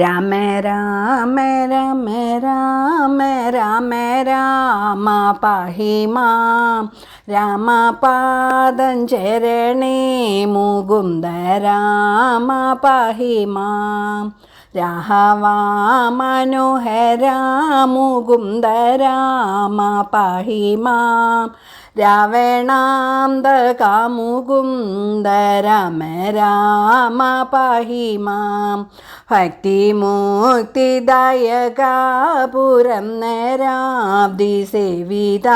രാമ രാമ രാമ രാമ രാമ രാമ പാഹി മാം. രാമപാദം ചരണേ മുകുന്ദ രാമ പാഹി മാം. രാഹവാ മനോഹര മുകുന്ദ രാമ പാഹി മാം രാവണാന്തക മുകുന്ദ രാമ രാമ പാഹി മാം ഭക്തിമുക്തിദായകാപുരം നരാബ്ദി സേവിത.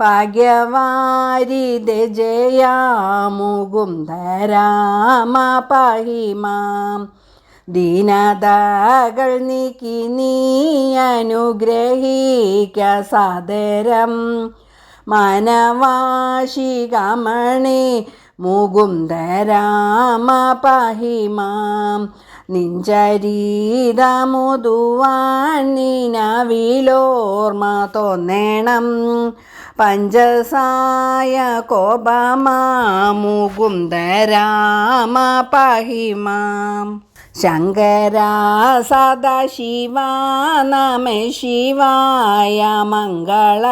ഭാഗ്യവാരിത ജയ മുകുന്ദ രാമ പാഹി മാം ദീനതകൾ നീക്കി നീ അനുഗ്രഹിക്ക സാദരം. മനവാശികമണി മുകുന്ദ രാമ പാഹിമാം. നിഞ്ചരീതമുതുവാൻ തോന്നണം. പഞ്ചസായ കോപമാമുകുന്ദരാമ പഹിമാം രാമ പാഹിമാം. ശങ്കര സദാശിവ നമ ശിവായ മംഗള.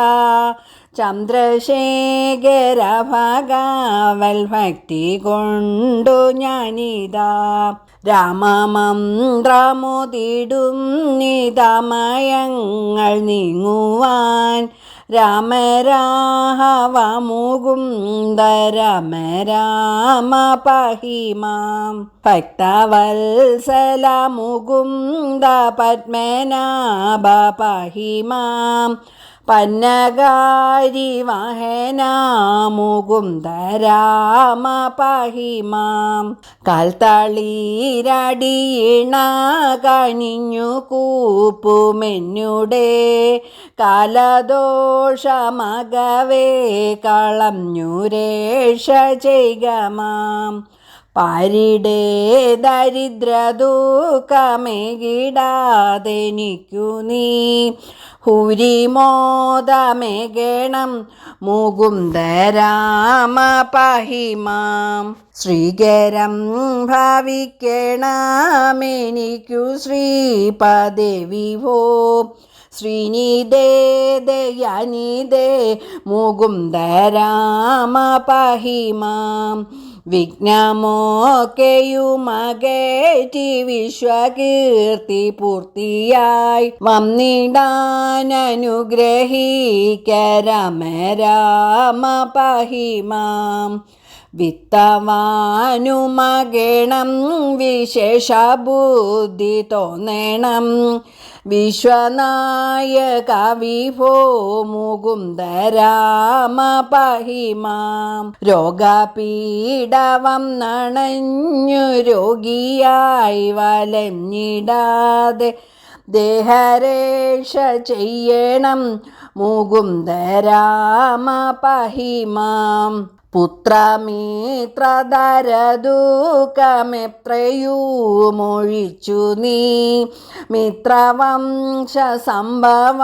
ചന്ദ്രശേഖര ഭഗവൽ ഭക്തി കൊണ്ടു ഞാനിതാ. രാമമന്ത്രമുതിടും നിതമയങ്ങൾ നീങ്ങുവാൻ രാമരാഹവമുകുന്ദരമ രാമ രാമ പഹിമാം ഭക്തവത്സല മുകുന്ദ പത്മനാഭ പഹിമാം പന്നകാരി മഹനാമുകുന്ദരാമ മുകുന്ദ രാമ പഹിമാം കാൽത്തളീരടിയിണ കണിഞ്ഞു കൂപ്പുമെന്നുടെ കാലദോഷമകവേ കളഞ്ഞുരേഷ ചെയ്കമാം പാരിടേ ദരിദ്രദുഃഖമേകിടാതെനിക്കു നീ ഹുരിമോദമേകണം മുകുന്ദ രാമ പഹിമാം ശ്രീകരം ഭാവിക്കണമെനിക്കു ശ്രീപദേവി വിഭോ ശ്രീനിദേദയാനിദേ മുകുന്ദരാമ രാമ പഹിമാം വിഘ്നമോക്കെയുമകേറ്റി വിശ്വകീർത്തി പൂർത്തിയായി വന്നിടാനനുഗ്രഹീകരമരാമപഹിമാം രാമ രാമ വിത്തവാനുമകണം വിശേഷ തോന്നണം. വിശ്വനായക വിഭോ മുകുന്ദ രാമ പഹിമാം. രോഗപീഡവം നണഞ്ഞു രോഗിയായി വലഞ്ഞിടാതെ ദേഹരേഷ ചെയ്യണം മുകുന്ദ രാമ പഹിമാം. പുത്രമിത്രധരദുഃഖമെത്രയുമൊഴിച്ചു നീ മിത്രവംശ സംഭവ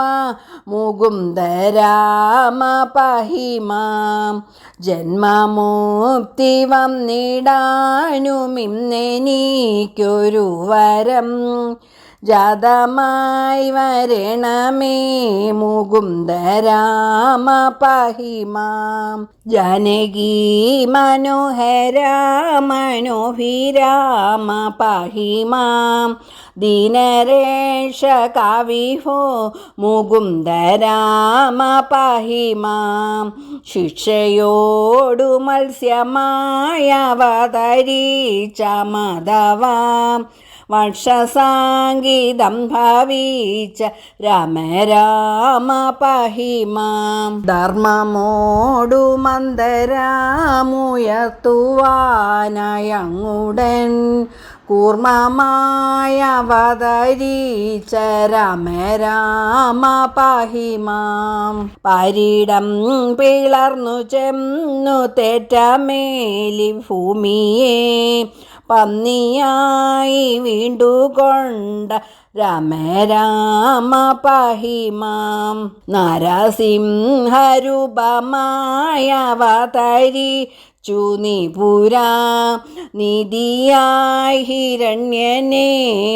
മുകുന്ദരാമ പഹിമാം ജന്മമുക്തി വന്നിടാനുമിന്നെനിക്കൊരു വരം. ജാതമായി വരണമേ മുകുന്ദരാമ പഹിമാം. ജാനകി മനോഹര മനോഹിരാമ പഹിമാം. ദീനരേഷ കവിഹോ മുകുന്ദരാമ പഹിമാം. ശിക്ഷയോടു മത്സ്യമായ അവതരീച്ച മധവാം. വർഷസാംഗീതം ഭാവീച്ച രാമ രാമ പഹിമാം. ധർമ്മമോടു മന്ദരാമുയർത്തുവാനയങ്ങുടൻ കൂർമ്മമായ അവതരിച്ച രാമ പഹിമാം. പരിടം പിളർന്നു ചെന്നു തെറ്റമേലി ഭൂമിയെ പന്നിയായി വീണ്ടുകൊണ്ട രാമ രാമ പാഹി മാം നരസിംഹരൂപമായവതരി ചുനിപുരാ നിധിയായി ഹിരണ്യനെ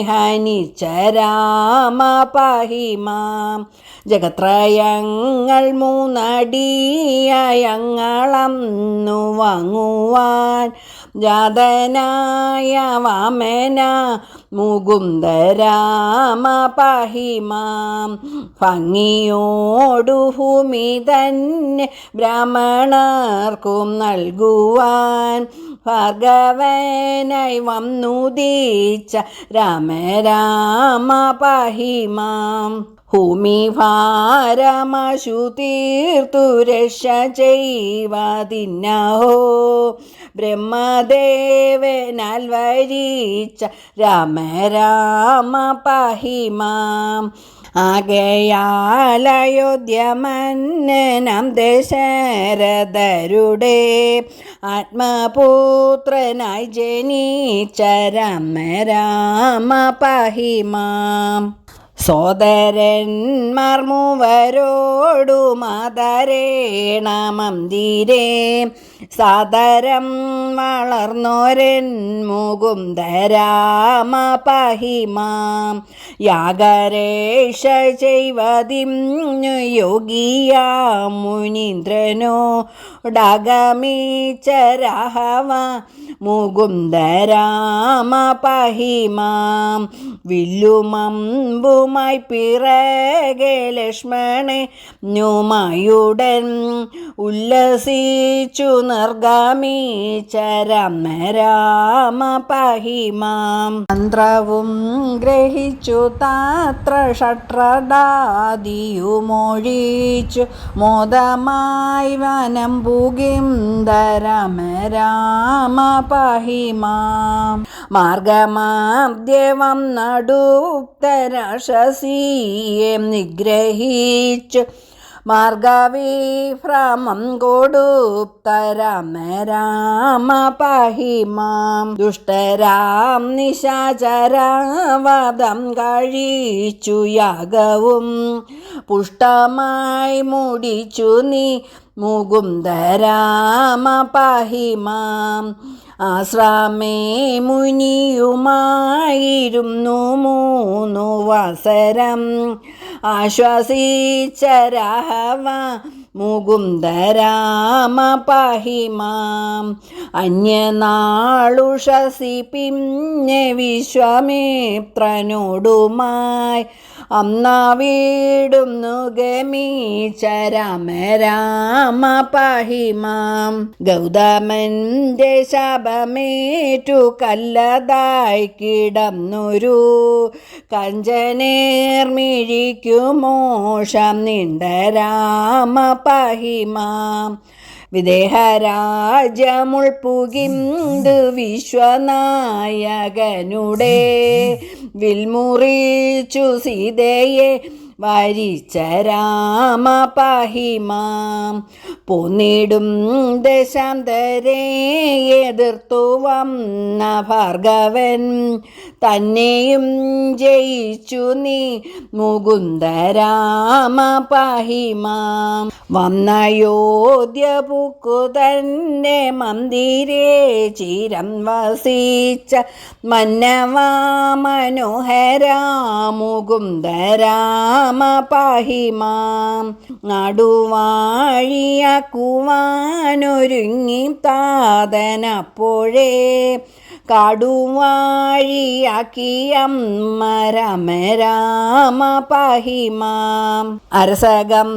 ഹനിച്ച രാമ പാഹി മാം ജഗത്രയങ്ങൾ മൂന്നടിയങ്ങളന്നു വാങ്ങുവാൻ ജാതനായ വാമന മുകുന്ദരാമ പഹിമാം ഭംഗിയോടു ഭൂമി തന്നെ ബ്രാഹ്മണർക്കും നൽകുവാൻ ഭാർഗവനായി വന്നുദീച്ച രാമ രാമ പഹിമാം. ഭൂമി ഭാരമശു തീർത്തു രക്ഷ ചെയ്വതിന്നഹോ. ബ്രഹ്മദേവനാൽ വരിച്ച രാമ രാമ പാഹിമാം. ആകയാലയോധ്യമന്നനം ദശരഥരുടെ ആത്മപുത്രനായി ജനിച്ച രാമ രാമ പാഹിമാം. സോദരന്മാർ മൂവരോടു മാതരേണ മന്ദിരേ സാദരം വളർന്നോരൻ മുകുന്ദരാമ പഹിമാം. യാഗരേഷ ചെയ്വതിഞ്ഞു യോഗിയാ മുനീന്ദ്രനോ. ഡഗമീച്ചരാഹവ മുകുന്ദരാമ പഹിമാം. വില്ലുമമ്പുമായി പിറകെ ലക്ഷ്മണെ ന്യൂമായുടൻ ഉല്ലസിച്ചു നർഗാമി ചരമ രാമ പഹിമാം. മന്ത്രവും ഗ്രഹിച്ചു താത്ര ഷട്രദാദിയുമൊഴിച്ചു മോദമായി വനം പുകിന്ദരമ രാമ പഹിമാം. മാർഗമാദ്യവം നടുക്തരാശസിയെ നിഗ്രഹിച്ചു മാർഗവിഭ്രമം കൊടുത്തരാമ രാമ പഹിമാം. ദുഷ്ടരാം നിശാചരാവതം കഴിച്ചു യാഗവും പുഷ്ടമായി മുടിച്ചു നീ മുകുന്ദരാമ പഹിമാം. ആശ്രാമേ മുനിയുമായിരുന്നു മൂന്നു വസരം. ആശ്വസിച്ചരഹവ മുകുന്ദരാമ പഹിമാം. അന്യനാളുഷസി പിന്നെ വിശ്വമിത്രനോടുമായി അന്ന വീടുന്നു ഗമീച്ച രാമ പഹിമാം. ഗൗതമന്റെ ശാപമേറ്റു കല്ലതായി കിടന്നൊരു കഞ്ചനേർമിഴിക്കു മോഷം നിണ്ട രാമ പഹിമാം. വിദേഹരാജ്യമുൾപ്പുകിന്ത് വിശ്വനായകനുടെ വിൽമുറിച്ചു സീതയെ വരിച്ച രാമ പഹിമാം പൊന്നിടും ദശാന്തരെ എതിർത്തു വന്ന ഭാർഗവൻ. തന്നെയും ജയിച്ചു നീ മുകുന്ദരാമ പഹിമാം വന്നയോധ്യ പൂക്കു തന്നെ മന്ദിരേ ചിരം വസിച്ച മന്നവാ മനോഹര മുകുന്ദരാമ പഹിമാം നടുവാഴിയാക്കുവാനൊരുങ്ങി താതനപ്പോഴേ. കാടുവാഴിയാക്കിയമ്മ മരമരാമ പഹിമാം അരസകം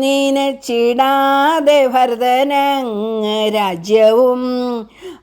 നിനച്ചിടാതെ ഭരതനങ്ങ് രാജ്യവും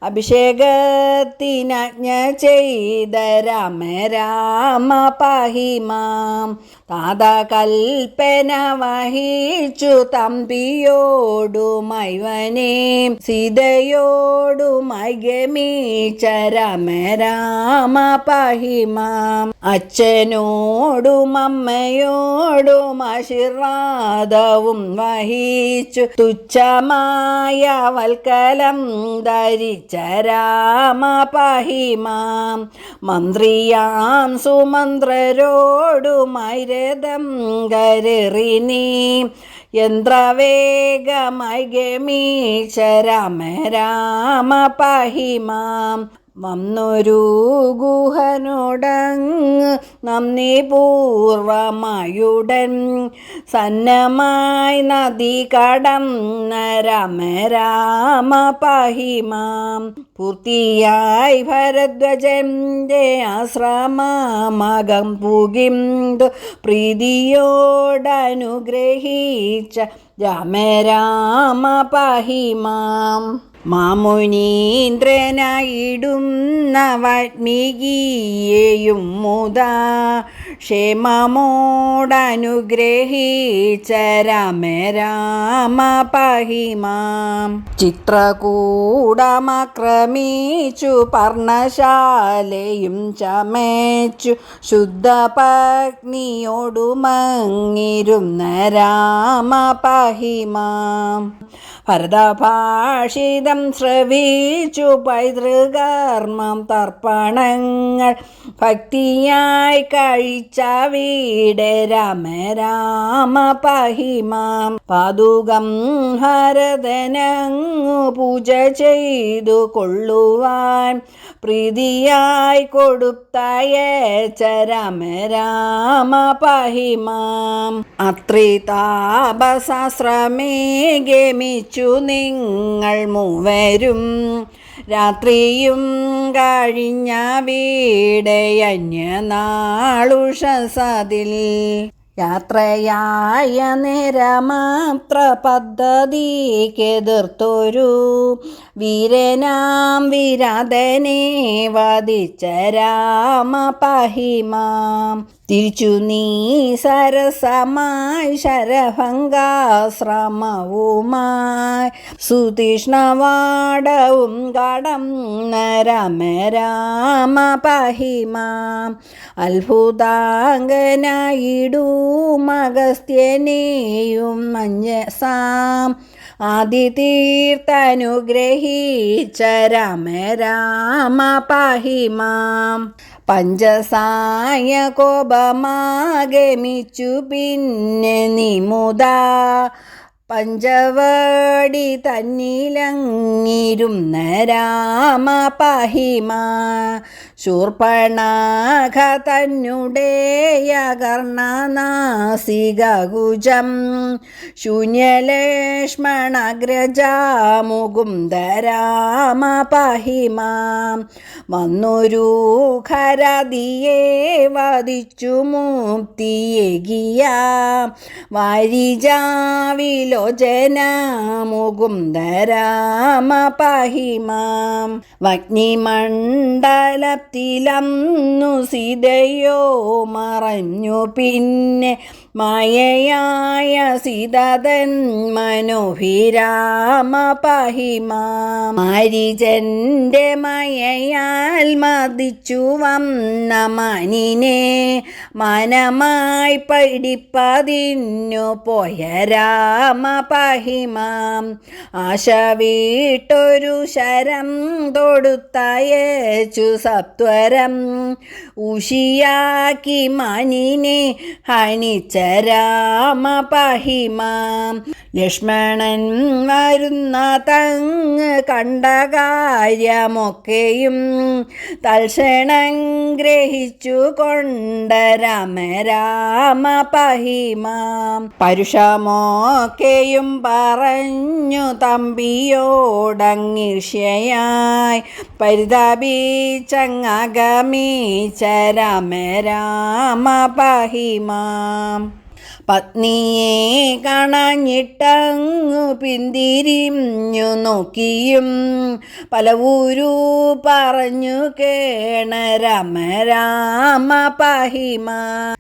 അഭിഷേകത്തിനജ്ഞ ചെയ്ത രാമ രാമ പഹിമാം. താത കൽപ്പന വഹിച്ചു തമ്പിയോടുമൈവനെ. സീതയോടു ഗമീച്ച രാമ രാമ പഹിമാം. അച്ഛനോടും അമ്മയോടും ആശീർവാദവും വഹിച്ചു. തുച്ഛമായ വൽക്കലം ധരിച്ച രാമ പഹിമാം മന്ത്രിയാം സുമന്ത്രരോടുമായി രഥം കരറിനി. യന്ത്രവേഗമായി ഗമീശ രാമ രാമ പഹിമാം വന്നൊരു ഗുഹനോടങ്ങ് നന്ദി പൂർവമായുടൻ സന്നമായി നദി കടന്ന രമ രാമ പഹിമാം. പൂർത്തിയായി ഭരദ്വജന്റെ ആശ്രമമകം പുകിന്തു പ്രീതിയോടനുഗ്രഹിച്ച രാമ രാമ പഹിമാം മാമുനീന്ദ്രനായിടുന്ന വാത്മീകിയെയും മുതാ. ക്ഷേമമോടനുഗ്രഹിച്ച രാമ രാമ പഹിമാം ചിത്രകൂടമക്രമിച്ചു പർണശാലയും ചമച്ചു ശുദ്ധ പത്നിയോടുമങ്ങിരുന്ന രാമ പഹിമാം ഭരതഭാഷിതം ശ്രവിച്ചു പൈതൃകർമ്മം തർപ്പണങ്ങൾ. ഭക്തിയായി കഴിച്ച വീട് രാമ രാമ പഹിമാം. പാതുകം ഹരതനങ്ങു പൂജ ചെയ്തു കൊള്ളുവാൻ പ്രീതിയായി കൊടുത്തയച്ച രാമ രാമ പഹിമാം. അത്രി താപശാസ്ത്രമേ ഗമിച്ചു നിങ്ങൾ മൂവരും. രാത്രിയും കഴിഞ്ഞ വീടയന്യനാളുഷസതിൽ. യാത്രയായ നിരമാത്ര പദ്ധതിക്കെതിർത്തൊരു വീരനാം വിരാതനെ വധിച്ച രാമ പഹിമാം. തിരിച്ചു നീ സരസമായി ശരഭംഗാശ്രമവുമായി സുതീഷ്ണവാടവും കടം നരമരാമ രാമ പഹിമാം. അത്ഭുതാംഗനായിടും അഗസ്ത്യനെയും മഞ്ഞസാം ആദിതീർത്ഥനുഗ്രഹിച്ച ചരമരാമ രാമ പഹിമാം. പഞ്ചസായ കോപമാഗമിച്ചു പിന്നെ നിമുത പഞ്ചവടി തന്നിലങ്ങിരുന്ന രാമ പഹിമ ശൂർപ്പണാഖ തന്നുടേയകർണനാസികുജം വന്നൊരു ഖരതിയെ വധിച്ചു മുക്തിയകിയ വാരിജാവിലോചന മുകുന്ദ രാമ പഹിമാം സീതയോ മറഞ്ഞു പിന്നെ മായയായ സീതതൻ മനോഭിരാമ മയയാൽ മതിച്ചു വന്ന മനിനെ മനമായി പഠിപ്പതിന്നു പോയ രാമ പഹിമാം. ആശ വീട്ടൊരു ശരം തൊടുത്തയച്ചു സത്വരം. ഉഷിയാക്കി മനിനെ ഹണിച്ച രാമ പഹിമാം. ലക്ഷ്മണൻ വരുന്ന തങ് കണ്ട കാര്യമൊക്കെയും തൽക്ഷണം ഗ്രഹിച്ചു കൊണ്ട രാമ രാമ പഹിമാം. പരുഷമൊക്കെയും പറഞ്ഞു തമ്പിയോടങ്ങിഷയായി പരിതപിച്ചങ്ങകമീച്ച രാമ രാമ പഹിമാം. പത്നിയെ കാണാഞ്ഞിട്ടങ്ങു പിന്തിരിഞ്ഞു നോക്കിയും പലവൂരു പറഞ്ഞു കേണ രാമ രാമ പഹിമ.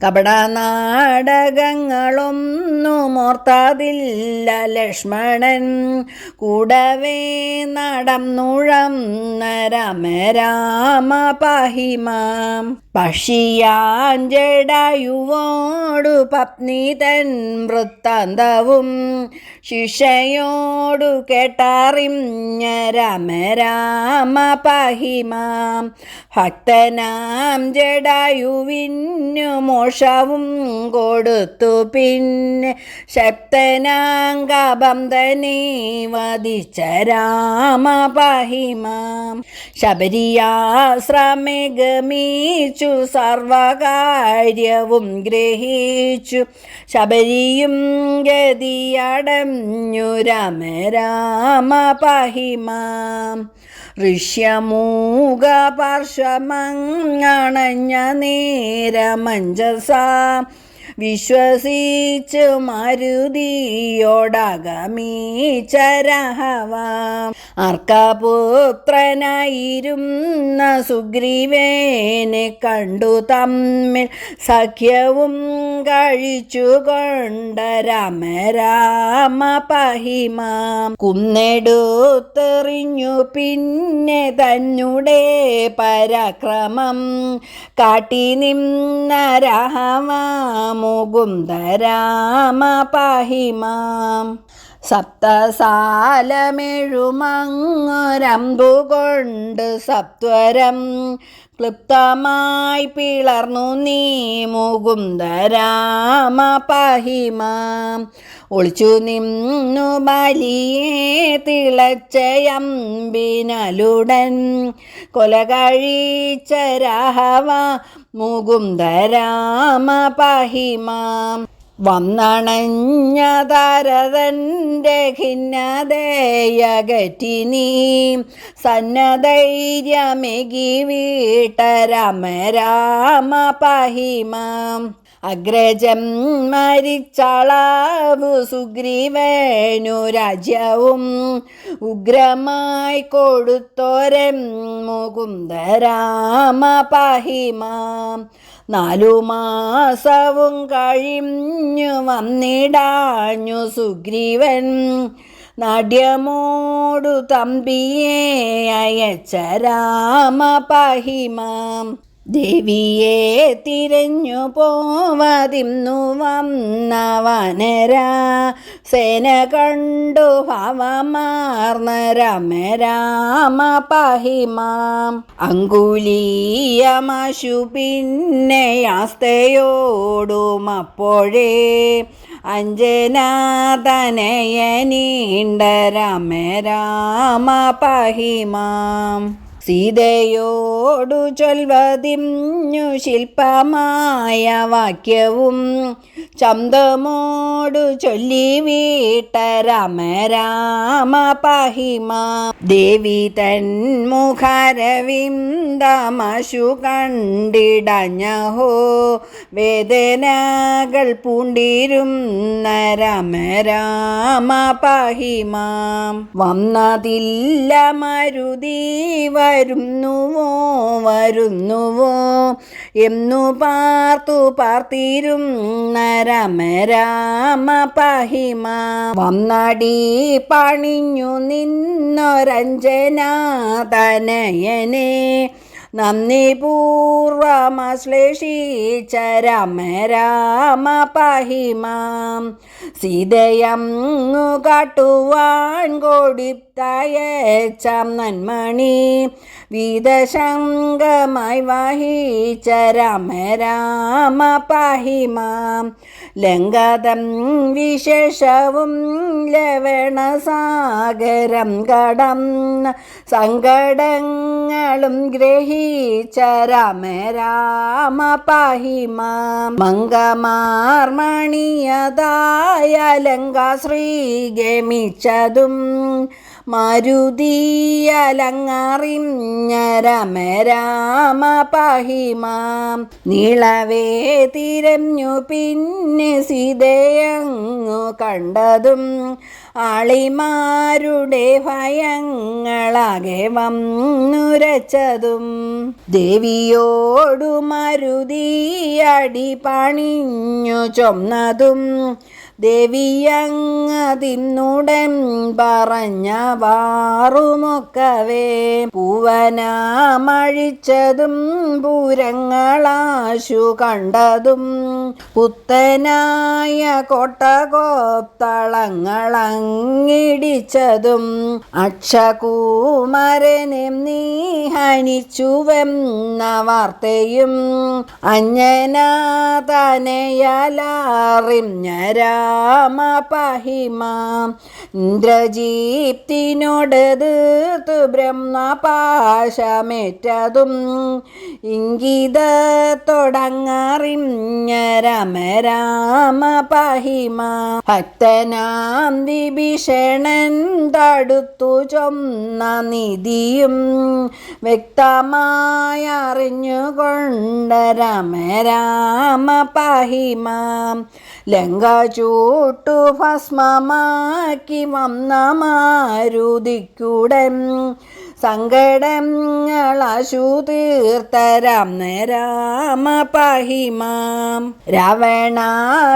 കപട നാടകങ്ങളൊന്നും ഓർത്താതില്ല ലക്ഷ്മണൻ. കൂടവേ നടന്നുഴം നരമ രാമ പഹിമാം. പക്ഷിയാഞ്ചടായുവോടു പത്നി തൻ വൃത്താന്തവും ശിഷയോടു കേട്ടറിഞ്ഞ രാമ രാമ പഹിമാം. ഭക്തനാം ജടായുവിനു മോഷവും കൊടുത്തു പിന്നെ ശക്തനാങ്കബന്ധനെ വധിച്ച രാമ പഹിമാം. ശബരിയാശ്രമേ ഗമിച്ചു സർവകാര്യവും ഗ്രഹിച്ചു. ശബരിയും ഗതിയടഞ്ഞു രമ രാമ പഹിമാം. ഋഷ്യമൂക പാർശ്വമങ്ങണഞ്ഞ നേരമഞ്ജസ വിശ്വസിച്ചു മരുതിയോടകമീ ചരഹവാം. അർക്കപുത്രനായിരുന്ന സുഗ്രീവേനെ കണ്ടു തമ്മിൽ സഖ്യവും കഴിച്ചു കൊണ്ട രാമ രാമ പഹിമാം കുന്നെടുത്തെറിഞ്ഞു പിന്നെ തന്നെ പരാക്രമം കാട്ടി നിന്ന രാമമുകുന്ദ രാമ പഹിമാം സപ്തസാലമെഴുമങ്ങുരമ്പുകൊണ്ട് സത്വരം ക്ലിപ്തമായി പിളർന്നു നീ മുകുന്ദ രാമ പഹിമാം. ഒളിച്ചു നിന്നു ബലിയെ തിളച്ചയമ്പിനലുടൻ. കൊല കഴിച്ച രാഹവ മുകുന്ദ രാമ പഹിമാം. വന്നണഞ്ഞ താരതന്റെ ഖിന്നതയകറ്റി നീ സന്നധൈര്യമേകി വീട്ടരമ രാമ പഹിമാം അഗ്രജം മരിച്ചളാവു സുഗ്രീവനു രാജ്യവും ഉഗ്രമായി കൊടുത്തോരം മുകുന്ദരാമ പഹിമാം നാലു മാസവും കഴിഞ്ഞു വന്നിടാഞ്ഞു സുഗ്രീവൻ. നാട്യമോടു തമ്പിയേ അയച്ച രാമ പഹിമാം. ദേവിയെ തിരഞ്ഞു പോവതിന്നു വന്നവനരാ. സേന കണ്ടു ഭവമാർന്ന രമ രാമ പഹിമാം. അങ്കുലീയമശു പിന്നെ ആസ്തയോടും രമ രാമ പഹിമാം. സീതയോടു ചൊൽവതിഞ്ഞു ശില്പമായ വാക്യവും ചന്തമോടു ചൊല്ലി വീട്ട രാമ രാമ പഹിമ. ദേവി തൻ മുഖരവിന്ദമശു കണ്ടിടഞ്ഞഹോ. വേദനകൾ പൂണ്ടിരുന്ന രാമ രാമ പഹിമ. വന്നതില്ല മരുതി വരുന്നുവോ വരുന്നുവോ എന്നു പാർത്തു പാർത്തിരും രമ രാമ പഹിമ. വന്നടി പണിഞ്ഞു നിന്നൊരഞ്ജനാതനയനെ. നന്ദി പൂർവമശ്ലേഷിച്ച രമ രാമ പഹിമാം. സീതയങ്ങു കാട്ടുവാൻ കൊടുത്തയച്ചാം നന്മണി വീതശങ്കമായി വഹിച്ച രാമ രാമ പാഹിമാം ലങ്കതം വിശേഷവും ലവണസാഗരം കടം സങ്കടങ്ങളും ഗ്രഹിച്ച രാമ രാമ പാഹിമാം മംഗമാർമണിയതായ ലങ്ക ശ്രീ ഗമിച്ചതും മാരുതിയലങ്ങറിഞ്ഞ നീളവേ തിരഞ്ഞു പിന്നെ സീതയങ്ങു കണ്ടതും ആളിമാരുടെ ഭയങ്ങളാകെ വന്നുരച്ചതും ദേവിയോടു മരുതിയടി പണിഞ്ഞു ചൊന്നതും ദേവിയങ്ങതിന്നുടൻ പറഞ്ഞ വാറുമൊക്കവേ പൂവനാമഴിച്ചതും പൂരങ്ങളാശു കണ്ടതും പുത്തനായ കൊട്ടകോപ്തളങ്ങളങ്ങിടിച്ചതും അക്ഷകൂമരനും നീ ഹനിച്ചുവെന്ന വാർത്തയും അഞ്ജനാതനയലാറിഞ്ഞ രാമ പഹിമ ഇന്ദ്രജീപ്തിനോടത് ബ്രഹ്മപാശമേറ്റതും ഇംഗിതത്തൊടങ്ങറിഞ്ഞ രമ രാമ പഹിമ ഭക്തനാം വിഭീഷണൻ തടുത്തു ചൊന്ന നിധിയും വ്യക്തമായി അറിഞ്ഞുകൊണ്ട് രമ രാമ പഹിമ ലങ്ക ചൂട്ടു ഭസ്മമാക്കി വന്ന മാരുതിക്കുടൻ സങ്കടങ്ങളാശു തീർത്തരാം രാമ പഹിമാം രാവണ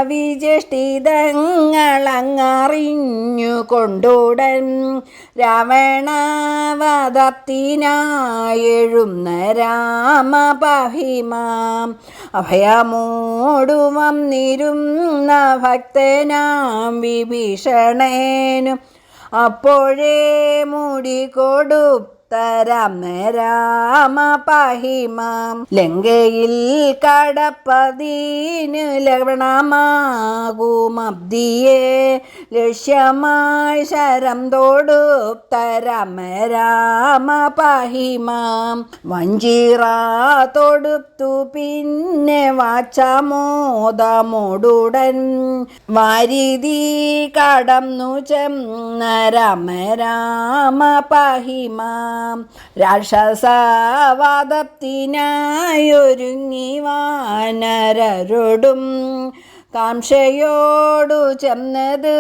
വിജഷ്ടിതങ്ങളങ്ങറിഞ്ഞു കൊണ്ടുടൻ രാവണവധത്തിനായെഴുന്ന രാമ പഹിമാം അഭയമോടുവം നിരുന്ന ഭക്തനാം വിഭീഷണേനും അപ്പോഴേ മുടി കൊടുത്തരാം രാമ പഹിമാം ലങ്കയിൽ കടപ്പതീന് ലവണമാകുമബ്ദിയെ ലക്ഷ്യമായി ശരം തൊടുത്തരാം രാമ പഹിമാം വഞ്ചിറ തൊടുത്തു പിന്നെ വാച്ചമോദമോടുടൻ. വാരിതി കടന്നു ചെന്ന രമ രാമ പഹിമാം രാക്ഷസവാദത്തിനായൊരുങ്ങി വാനരരുടും കാംക്ഷയോടു ചെന്നത്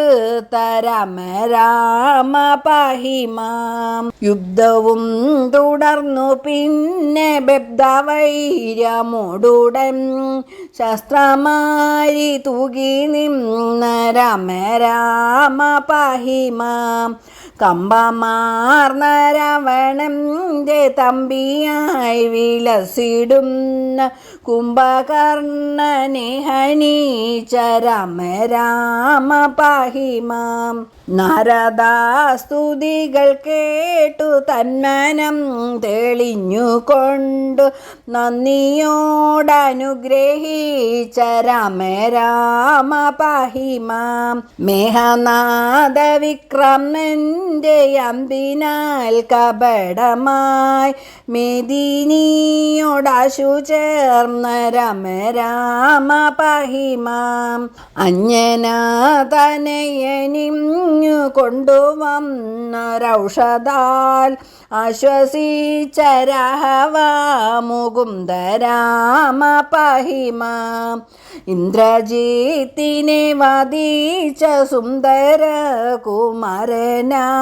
തരമ രാമ പഹിമാം. യുദ്ധവും തുടർന്നു പിന്നെ ബബ്ദവൈര്യമോടുടൻ ശസ്ത്രമാരി തൂകി നിന്ന രാമ പഹിമാം. കമ്പമാർന്ന രാവണന്റെ തമ്പിയായി വിലസിടുന്ന കുംഭകർണനെ ഹനീച്ച രമ രാമ പാഹിമാം. നരദാസ്തുതികൾ കേട്ടു തന്മനം തെളിഞ്ഞുകൊണ്ടു നന്ദിയോടനുഗ്രഹിച്ച രമ പാഹിമാം. മേഘനാഥ വിക്രമന്റെ അമ്പിനാൽ കപടമായി മെദിനിയോടാശു ചേർന്ന രമ രാമ പഹിമാം അഞ്ജനാതനയനിഞ്ഞു കൊണ്ടുവന്നൊരൗഷധാൽ അശ്വസിച്ചരഹവാമുകുന്ദരാമ രാഹവ മുകുന്ദ രാമ പഹിമാം. ഇന്ദ്രജിത്തിനെ വധിച്ച സുന്ദര കുമാരനായ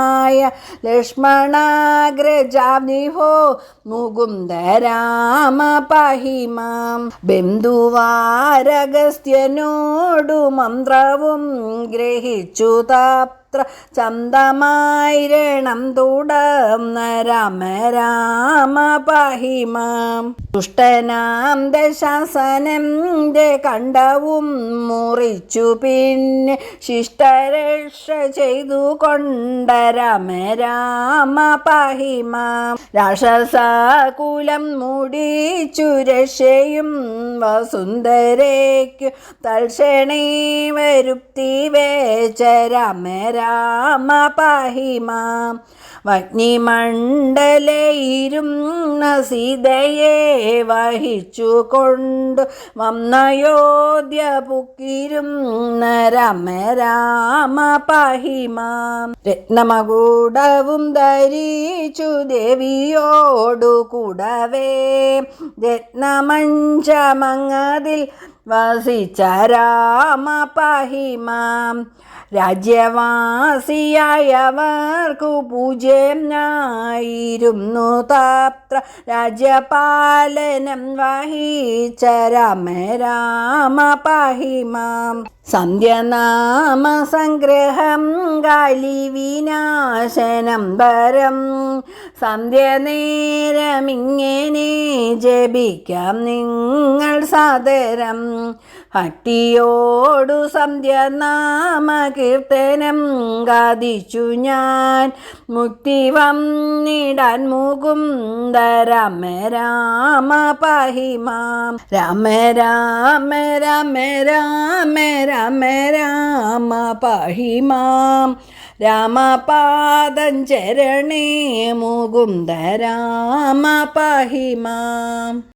ലക്ഷ്മണാഗ്രജാനിഹോ മുകുന്ദ രാമ പഹിമാം ബന്ധുവാരഗസ്ത്യനോടു മന്ത്രവും ഗ്രഹിച്ചു താപ്ത ചന്തമായിരണം തുടർന്ന രാമ രാമ പഹിമാം. ദുഷ്ടനാം ദശാസനന്റെ കണ്ടവും മുറിച്ചു പിന്നെ ശിഷ്ടരക്ഷ ചെയ്തു കൊണ്ട രാമ രാമ പഹിമാം. രാക്ഷസകുലം മുടിച്ചു രക്ഷയും വസുന്ധരയ്ക്കു തൽക്ഷണേ വരുത്തി വേച്ച രമ രാമ പഹിമാം വഗ്നിമണ്ഡലയിരുന്ന സീതയെ വഹിച്ചു കൊണ്ട് വന്നയോധ്യ പുക്കിരുന്ന രമ രാമ പഹിമാം രത്നമകൂടവും ധരിച്ചു ദേവിയോടു കൂടവേ. രത്നമഞ്ചമങ്ങതിൽ വസിച്ച രാമ പഹിമാം രാജ്യവാസിയായവർക്കു പൂജ്യനായിരുന്നു താപ്ത്ര രാജ്യപാലനം വഹിച്ച രാമ രാമ പഹിമാം. സന്ധ്യനാമ സംഗ്രഹം കാലി വിനാശനം വരം. സന്ധ്യ നേരമിങ്ങനെ ജപിക്കാം നിങ്ങൾ സാദരം. ഭക്തിയോടു സന്ധ്യ നാമ കീർത്തനം ഗാദിച്ചു ഞാൻ. മുക്തി വന്നിടാൻ മുകുന്ദ രാമ രാമ പഹിമാം. രാമ രാമ രാമ രാമ രാമ രാമ പഹിമാം. രാമപാദം ചരണേ മുകുന്ദ രാമ പാഹിമാം.